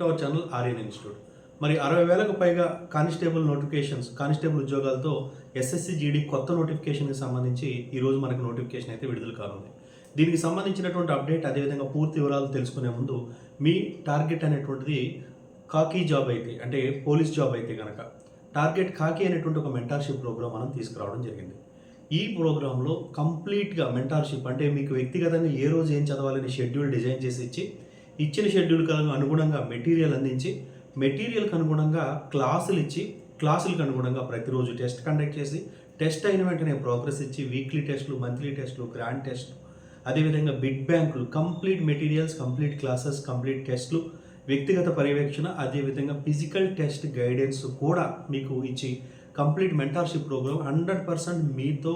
To our channel Aryan institute మరి అరవై వేలకు పైగా కానిస్టేబుల్ నోటిఫికేషన్స్ కానిస్టేబుల్ ఉద్యోగాలతో ఎస్ఎస్సి జీడీ కొత్త నోటిఫికేషన్కి సంబంధించి ఈరోజు మనకు నోటిఫికేషన్ అయితే విడుదల కానుంది. దీనికి సంబంధించినటువంటి అప్డేట్ అదేవిధంగా పూర్తి వివరాలు తెలుసుకునే ముందు మీ టార్గెట్ అనేటువంటిది కాకీ జాబ్ అయితే అంటే పోలీస్ జాబ్ అయితే కనుక టార్గెట్ కాకీ అనేటువంటి ఒక మెంటార్షిప్ ప్రోగ్రామ్ మనం తీసుకురావడం జరిగింది. ఈ ప్రోగ్రాంలో కంప్లీట్గా మెంటార్షిప్ అంటే మీకు వ్యక్తిగతంగా ఏ రోజు ఏం చదవాలని షెడ్యూల్ డిజైన్ చేసి ఇచ్చి ఇచ్చిన షెడ్యూల్కి అనుగుణంగా మెటీరియల్ అందించి మెటీరియల్కి అనుగుణంగా క్లాసులు ఇచ్చి క్లాసులకు అనుగుణంగా ప్రతిరోజు టెస్ట్ కండక్ట్ చేసి టెస్ట్ అయిన వెంటనే ప్రోగ్రెస్ ఇచ్చి వీక్లీ టెస్ట్లు మంత్లీ టెస్ట్లు గ్రాండ్ టెస్ట్ అదేవిధంగా బిడ్ బ్యాంకులు complete materials complete classes complete టెస్ట్లు వ్యక్తిగత పర్యవేక్షణ అదేవిధంగా ఫిజికల్ టెస్ట్ గైడెన్స్ కూడా మీకు ఇచ్చి complete mentorship program hundred percent మీతో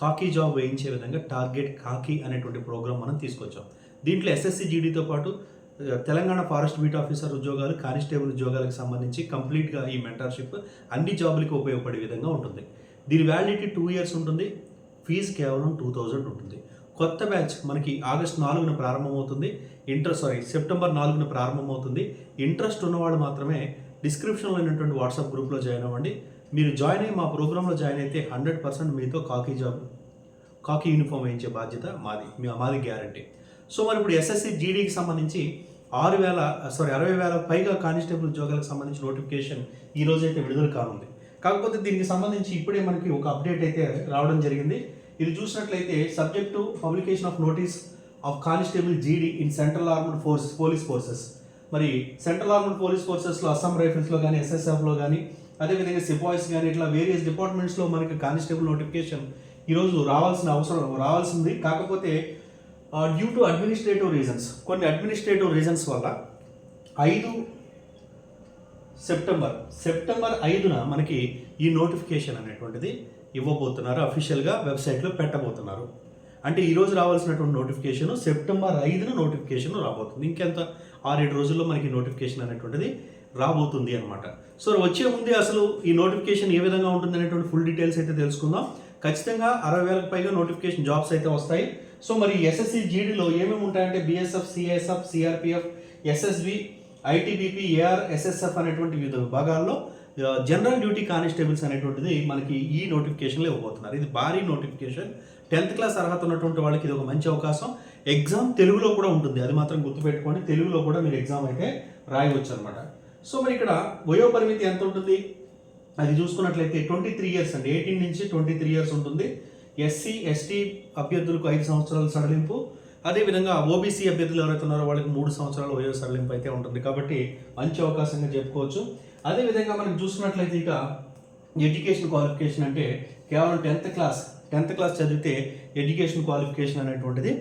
కాకీ జాబ్ వేయించే విధంగా టార్గెట్ కాకీ అనేటువంటి ప్రోగ్రామ్ మనం తీసుకొచ్చాం. దీంట్లో ఎస్ఎస్సి జీడీతో పాటు తెలంగాణ ఫారెస్ట్ బీట్ ఆఫీసర్ ఉద్యోగాలు కానిస్టేబుల్ ఉద్యోగాలకు సంబంధించి కంప్లీట్గా ఈ మెంటర్షిప్ అన్ని జాబులకి ఉపయోగపడే విధంగా ఉంటుంది. దీని వ్యాలిడిటీ టూ ఇయర్స్ ఉంటుంది. ఫీజు కేవలం టూ థౌజండ్ ఉంటుంది. కొత్త బ్యాచ్ మనకి ఆగస్ట్ నాలుగున ప్రారంభమవుతుంది. ఇంట్రెస్ట్ సారీ సెప్టెంబర్ నాలుగున ప్రారంభమవుతుంది. ఇంట్రెస్ట్ ఉన్నవాళ్ళు మాత్రమే డిస్క్రిప్షన్లో ఉన్నటువంటి వాట్సాప్ గ్రూప్లో జాయిన్ అవ్వండి. మీరు జాయిన్ అయ్యి మా ప్రోగ్రాంలో జాయిన్ అయితే హండ్రెడ్ పర్సెంట్ మీతో కాకీ జాబ్ కాకీ యూనిఫామ్ వేయించే బాధ్యత మాది. మాది గ్యారంటీ సో మరి ఇప్పుడు ఎస్ఎస్సి జీడీకి సంబంధించి ఆరు వేల సారీ అరవై వేల పైగా కానిస్టేబుల్ ఉద్యోగాలకు సంబంధించి నోటిఫికేషన్ ఈ రోజు అయితే విడుదల కానుంది. కాకపోతే దీనికి సంబంధించి ఇప్పుడే మనకి ఒక అప్డేట్ అయితే రావడం జరిగింది. ఇది చూసినట్లయితే subject to publication of notice of constable GD in central armed force police forces మరి సెంట్రల్ ఆర్మ్డ్ పోలీస్ ఫోర్సెస్లో అస్సాం రైఫిల్స్లో కానీ ఎస్ఎస్ఎఫ్లో కానీ అదేవిధంగా సిపాయిస్ కానీ ఇట్లా వేరియస్ డిపార్ట్మెంట్స్లో మనకి కానిస్టేబుల్ నోటిఫికేషన్ ఈరోజు రావాల్సిన అవసరం రావాల్సింది. కాకపోతే డ్యూ టు అడ్మినిస్ట్రేటివ్ రీజన్స్ కొన్ని అడ్మినిస్ట్రేటివ్ రీజన్స్ వల్ల ఐదు సెప్టెంబర్ సెప్టెంబర్ ఐదున మనకి ఈ నోటిఫికేషన్ అనేటువంటిది ఇవ్వబోతున్నారు. అఫీషియల్గా వెబ్సైట్లో పెట్టబోతున్నారు. అంటే ఈరోజు రావాల్సినటువంటి నోటిఫికేషన్ సెప్టెంబర్ ఐదున నోటిఫికేషన్ రాబోతుంది. ఇంకెంత? ఆరేడు రోజుల్లో మనకి నోటిఫికేషన్ అనేటువంటిది రాబోతుంది అనమాట సో వచ్చే ముందే అసలు ఈ నోటిఫికేషన్ ఏ విధంగా ఉంటుంది అనేటువంటి ఫుల్ డీటెయిల్స్ అయితే తెలుసుకుందాం. ఖచ్చితంగా అరవై వేలకు పైగా నోటిఫికేషన్ జాబ్స్ అయితే వస్తాయి. సో మరి ఎస్ఎస్సి జీడీలో ఏమేమి ఉంటాయంటే BSF CSF CRPF SSB ITBP AR SSF అనేటువంటి వివిధ విభాగాల్లో జనరల్ డ్యూటీ కానిస్టేబుల్స్ అనేటువంటిది మనకి ఈ నోటిఫికేషన్లో ఇవ్వబోతున్నారు. ఇది భారీ నోటిఫికేషన్ టెన్త్ క్లాస్ అర్హత ఉన్నటువంటి వాళ్ళకి ఇది ఒక మంచి అవకాశం. ఎగ్జామ్ తెలుగులో కూడా ఉంటుంది. అది మాత్రం గుర్తుపెట్టుకోండి. తెలుగులో కూడా మీరు ఎగ్జామ్ అయితే రాయవచ్చు అనమాట సో మరి ఇక్కడ వయో పరిమితి ఎంత ఉంటుంది? అది చూసుకున్నట్లయితే ట్వంటీ త్రీ ఇయర్స్ అండి. ఎయిటీన్ నుంచి ట్వంటీ త్రీ ఇయర్స్ ఉంటుంది. ఎస్సీ ఎస్టీ అభ్యర్థులకు ఐదు సంవత్సరాల సడలింపు. అదేవిధంగా ఓబీసీ అభ్యర్థులు ఎవరైతే ఉన్నారో వాళ్ళకి మూడు సంవత్సరాల వయో సడలింపు అయితే ఉంటుంది కాబట్టి మంచి అవకాశంగా చెప్పుకోవచ్చు. అదేవిధంగా మనం చూసుకున్నట్లయితే ఇక ఎడ్యుకేషన్ క్వాలిఫికేషన్ అంటే కేవలం టెన్త్ క్లాస్ టెన్త్ క్లాస్ చదివితే ఎడ్యుకేషన్ క్వాలిఫికేషన్ అనేటువంటిది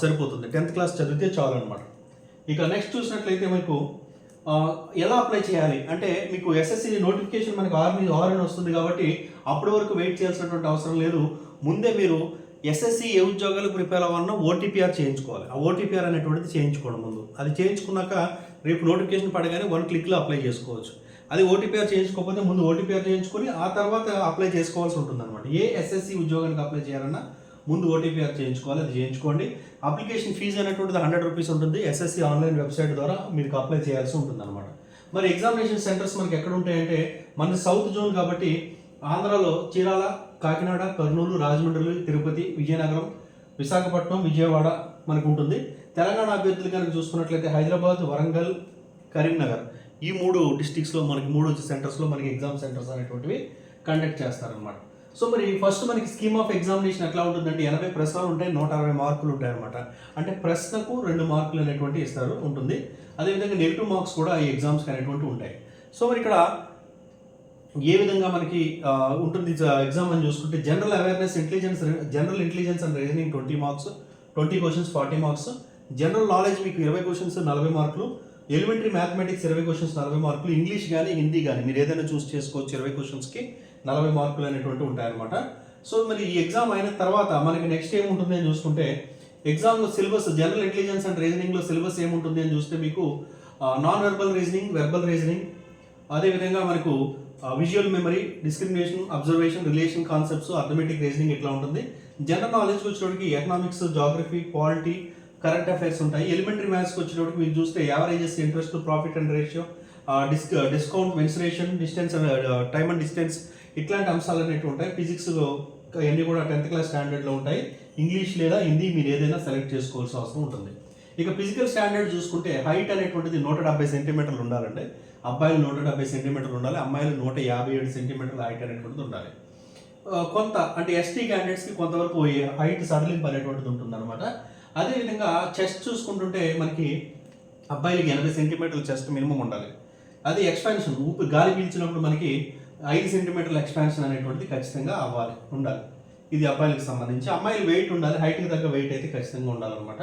సరిపోతుంది. టెన్త్ క్లాస్ చదివితే చాలు అనమాట ఇక నెక్స్ట్ చూసినట్లయితే మీకు ఎలా అప్లై చేయాలి? అంటే మీకు ఎస్ఎస్సి నోటిఫికేషన్ మనకు ఆరు ఆరు అని వస్తుంది కాబట్టి అప్పటి వరకు వెయిట్ చేయాల్సినటువంటి అవసరం లేదు. ముందే మీరు ఎస్ఎస్సి ఏ ఉద్యోగాలు ప్రిపేర్ అవ్వాలన్నా ఓటీపీఆర్ చేయించుకోవాలి. ఆ ఓటీపీఆర్ అనేటువంటిది చేయించుకోవడం ముందు. అది చేయించుకున్నాక రేపు నోటిఫికేషన్ పడగానే వన్ క్లిక్లో అప్లై చేసుకోవచ్చు. అది ఓటీపీఆర్ చేయించుకోకపోతే ముందు ఓటీపీఆర్ చేయించుకొని ఆ తర్వాత అప్లై చేసుకోవాల్సి ఉంటుంది అనమాట ఏ ఎస్ఎస్సి ఉద్యోగానికి అప్లై చేయాలన్నా ముందు ఓటీపీఆర్ చేయించుకోవాలి అది చేయించుకోండి. అప్లికేషన్ ఫీజు అనేటువంటిది హండ్రెడ్ రూపీస్ ఉంటుంది. ఎస్ఎస్సి ఆన్లైన్ వెబ్సైట్ ద్వారా మీకు అప్లై చేయాల్సి ఉంటుంది అనమాట మరి ఎగ్జామినేషన్ సెంటర్స్ మనకి ఎక్కడ ఉంటాయంటే మన సౌత్ జోన్ కాబట్టి ఆంధ్రాలో చీరాల కాకినాడ కర్నూలు రాజమండ్రి తిరుపతి విజయనగరం విశాఖపట్నం విజయవాడ మనకు ఉంటుంది. తెలంగాణ అభ్యర్థులు కనుక చూసుకున్నట్లయితే హైదరాబాద్ వరంగల్ కరీంనగర్ ఈ మూడు డిస్టిక్స్లో మనకి మూడు సెంటర్స్లో మనకి ఎగ్జామ్ సెంటర్స్ అనేటువంటివి కండక్ట్ చేస్తారనమాట సో మరి ఫస్ట్ మనకి స్కీమ్ ఆఫ్ ఎగ్జామినేషన్ ఎట్లా ఉంటుందంటే ఎనభై ప్రశ్నలు ఉంటాయి నూట అరవై మార్కులు ఉంటాయి అనమాట అంటే ప్రశ్నకు రెండు మార్కులు అనేటువంటి ఇస్తారు ఉంటుంది. అదేవిధంగా నెగిటివ్ మార్క్స్ కూడా ఈ ఎగ్జామ్స్కి అనేటువంటి ఉంటాయి. సో మరి ఇక్కడ ఏ విధంగా మనకి ఉంటుంది ఎగ్జామ్ అని చూసుకుంటే general awareness intelligence general intelligence and reasoning twenty marks twenty questions forty marks general knowledge మీకు ఇరవై క్వశ్చన్స్ నలభై మార్కులు. ఎలిమెంటరీ మ్యాథమెటిక్స్ ఇరవై క్వశ్చన్స్ నలభై మార్కులు. ఇంగ్లీష్ కానీ హిందీ కానీ మీరు ఏదైనా చూస్ చేసుకోవచ్చు ఇరవై క్వశ్చన్స్కి నలభై మార్కులు అనేటువంటి ఉంటాయన్నమాట. సో మరి ఈ ఎగ్జామ్ అయిన తర్వాత మనకి నెక్స్ట్ ఏముంటుంది అని చూసుకుంటే ఎగ్జామ్లో సిలబస్ జనరల్ ఇంటెలిజెన్స్ అండ్ రీజనింగ్లో సిలబస్ ఏముంటుంది అని చూస్తే మీకు non verbal reasoning verbal reasoning అదేవిధంగా మనకు visual memory discrimination observation relation concepts arithmetic reasoning ఇట్లా ఉంటుంది. General knowledge వచ్చేటికి economics geography polity current affairs ఉంటాయి. ఎలిమెంటరీ మ్యాథ్స్కి వచ్చేటోడికి మీరు చూస్తే averages interest profit and ratio disc discount mensuration distance time and distance ఇట్లాంటి అంశాలు అనేవి ఉంటాయి. ఫిజిక్స్లో అవన్నీ కూడా టెన్త్ క్లాస్ స్టాండర్డ్లో ఉంటాయి. ఇంగ్లీష్ లేదా హిందీ మీరు ఏదైనా సెలెక్ట్ చేసుకోవాల్సిన అవసరం ఉంటుంది. ఇక ఫిజికల్ స్టాండర్డ్ చూసుకుంటే హైట్ అనేటువంటిది నూట డెబ్బై సెంటీమీటర్లు ఉండాలండి. అబ్బాయిలు నూట డెబ్బై సెంటీమీటర్లు ఉండాలి. అమ్మాయిలు నూట యాభై ఏడు సెంటీమీటర్ల హైట్ అనేటువంటిది ఉండాలి. కొంత అంటే ఎస్టీ క్యాండిడేట్స్కి కొంతవరకు హైట్ సడలింపు అనేటువంటిది ఉంటుంది అనమాట అదేవిధంగా చెస్ట్ చూసుకుంటుంటే మనకి అబ్బాయిలకి ఎనభై సెంటీమీటర్ల చెస్ట్ మినిమం ఉండాలి. అది ఎక్స్పాన్షన్ ఊపిరి గాలి పీల్చినప్పుడు మనకి ఐదు సెంటీమీటర్ల ఎక్స్పాన్షన్ అనేటువంటిది ఖచ్చితంగా అవ్వాలి ఉండాలి. ఇది అబ్బాయిలకు సంబంధించి. అమ్మాయిలు వెయిట్ ఉండాలి హైట్కి తగ్గ వెయిట్ అయితే ఖచ్చితంగా ఉండాలన్నమాట.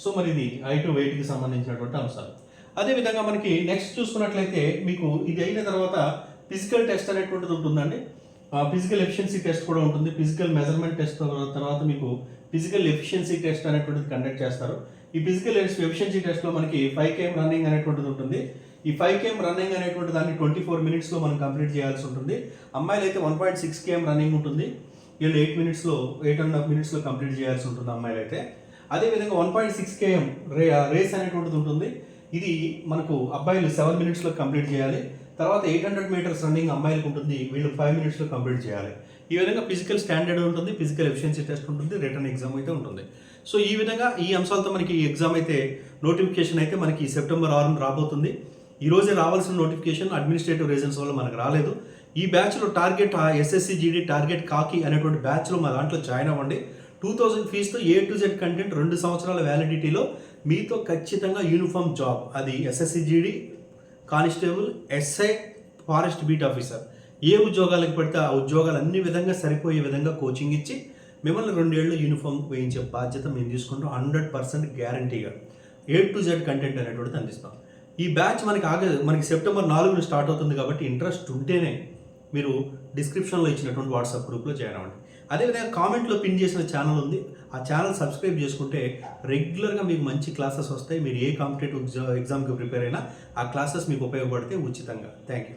సో మరి ఇది హైట్ వెయిట్కి సంబంధించినటువంటి అంశాలు. అదేవిధంగా మనకి నెక్స్ట్ చూసుకున్నట్లయితే మీకు ఇది అయిన తర్వాత ఫిజికల్ టెస్ట్ అనేటువంటిది ఉంటుందండి. ఫిజికల్ ఎఫిషియన్సీ టెస్ట్ కూడా ఉంటుంది. ఫిజికల్ మెజర్మెంట్ టెస్ట్ తర్వాత మీకు ఫిజికల్ ఎఫిషియన్సీ టెస్ట్ అనేటువంటిది కండక్ట్ చేస్తారు. ఈ ఫిజికల్ ఎఫిషియన్సీ టెస్ట్లో మనకి ఫైవ్ కేఎం రన్నింగ్ అనేటువంటిది ఉంటుంది. ఈ ఫైవ్ కేఎం రన్నింగ్ అనేటువంటి దాన్ని ట్వంటీ ఫోర్ మినిట్స్లో మనం కంప్లీట్ చేయాల్సి ఉంటుంది. అమ్మాయిలు అయితే one point six km running ఉంటుంది. వీళ్ళు ఎయిట్ మినిట్స్లో ఎయిట్ అండ్ హాఫ్ మినిట్స్లో కంప్లీట్ చేయాల్సి ఉంటుంది అమ్మాయిలు అయితే అదేవిధంగా వన్ పాయింట్ సిక్స్ కేఎం రే రేస్ అనేటువంటిది ఉంటుంది. ఇది మనకు అబ్బాయిలు సెవెన్ మినిట్స్లో కంప్లీట్ చేయాలి. తర్వాత ఎయిట్ హండ్రెడ్ మీటర్స్ రన్నింగ్ అమ్మాయిలకు ఉంటుంది. వీళ్ళు ఫైవ్ మినిట్స్లో కంప్లీట్ చేయాలి. ఈ విధంగా ఫిజికల్ స్టాండర్డ్ ఉంటుంది ఫిజికల్ ఎఫిషియన్సీ టెస్ట్ ఉంటుంది రిటర్న్ ఎగ్జామ్ అయితే ఉంటుంది. సో ఈ విధంగా ఈ అంశాలతో మనకి ఈ ఎగ్జామ్ అయితే నోటిఫికేషన్ అయితే మనకి సెప్టెంబర్ ఆరున రాబోతుంది. ఈరోజే రావాల్సిన నోటిఫికేషన్ అడ్మినిస్ట్రేటివ్ రీజన్స్ వల్ల మనకు రాలేదు. ఈ బ్యాచ్లో టార్గెట్ ఎస్ఎస్సి జీడీ టార్గెట్ కాకి అనేటువంటి బ్యాచ్లో మా దాంట్లో జాయిన్ అవ్వండి. టూ థౌజండ్ ఫీజుతో ఏ టు జెడ్ కంటెంట్ రెండు సంవత్సరాల వ్యాలిడిటీలో మీతో ఖచ్చితంగా యూనిఫామ్ జాబ్ అది SSC GD constable SI forest beat officer ఏ ఉద్యోగాలకు పడితే ఆ ఉద్యోగాలు అన్ని విధంగా సరిపోయే విధంగా కోచింగ్ ఇచ్చి మిమ్మల్ని రెండేళ్ళు యూనిఫామ్ వేయించే బాధ్యత మేము తీసుకుంటాం. హండ్రెడ్ పర్సెంట్ గ్యారంటీగా ఏ టు జెడ్ కంటెంట్ అనేటువంటిది అందిస్తాం. ఈ బ్యాచ్ మనకి ఆగ మనకి సెప్టెంబర్ నాలుగున స్టార్ట్ అవుతుంది కాబట్టి ఇంట్రెస్ట్ ఉంటేనే మీరు డిస్క్రిప్షన్లో ఇచ్చినటువంటి వాట్సాప్ గ్రూప్లో జాయిన్ అవ్వండి. అదేవిధంగా కామెంట్లో పిన్ చేసిన ఛానల్ ఉంది. ఆ ఛానల్ సబ్స్క్రైబ్ చేసుకుంటే రెగ్యులర్గా మీకు మంచి క్లాసెస్ వస్తాయి. మీరు ఏ కాంపిటేటివ్ ఎగ్జామ్కి ప్రిపేర్ అయినా ఆ క్లాసెస్ మీకు ఉపయోగపడితే ఉచితంగా. Thank you.